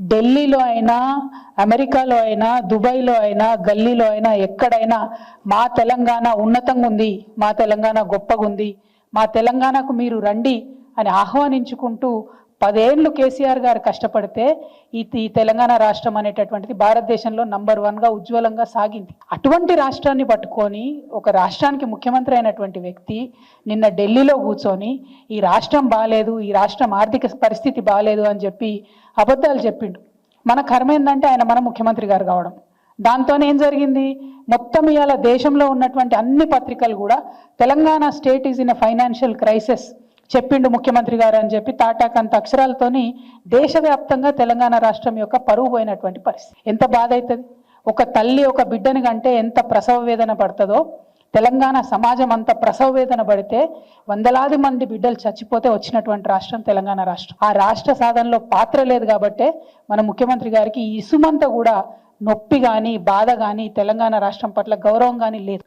ఢిల్లీలో అయినా అమెరికాలో అయినా దుబాయ్లో అయినా గల్లీలో అయినా ఎక్కడైనా మా తెలంగాణ ఉన్నతంగా ఉంది మా తెలంగాణ గొప్పగా ఉంది మా తెలంగాణకు మీరు రండి అని ఆహ్వానించుకుంటూ పదేళ్ళు కేసీఆర్ గారు కష్టపడితే ఈ ఈ తెలంగాణ రాష్ట్రం అనేటటువంటిది భారతదేశంలో నంబర్ వన్గా ఉజ్వలంగా సాగింది. అటువంటి రాష్ట్రాన్ని పట్టుకొని ఒక రాష్ట్రానికి ముఖ్యమంత్రి అయినటువంటి వ్యక్తి నిన్న ఢిల్లీలో కూర్చొని ఈ రాష్ట్రం బాగాలేదు ఈ రాష్ట్రం ఆర్థిక పరిస్థితి బాగాలేదు అని చెప్పి అబద్ధాలు చెప్పిండు. మన కర్మ ఏంటంటే ఆయన మన ముఖ్యమంత్రి గారు కావడం. దాంతో ఏం జరిగింది? మొత్తం ఇవాళ దేశంలో ఉన్నటువంటి అన్ని పత్రికలు కూడా Telangana state is in a financial crisis చెప్పిండు ముఖ్యమంత్రి గారు అని చెప్పి తాటాకంత అక్షరాలతోని దేశవ్యాప్తంగా తెలంగాణ రాష్ట్రం యొక్క పరువు పోయినటువంటి పరిస్థితి. ఎంత బాధ అవుతుంది ఒక తల్లి ఒక బిడ్డని కంటే ఎంత ప్రసవ వేదన పడుతుందో తెలంగాణ సమాజం అంత ప్రసవ వేదన పడితే వందలాది మంది బిడ్డలు చచ్చిపోతే వచ్చినటువంటి రాష్ట్రం తెలంగాణ రాష్ట్రం. ఆ రాష్ట్ర సాధనలో పాత్ర లేదు కాబట్టే మన ముఖ్యమంత్రి గారికి ఇసుమంతా కూడా నొప్పి కానీ బాధ కానీ తెలంగాణ రాష్ట్రం పట్ల గౌరవం కానీ లేదు.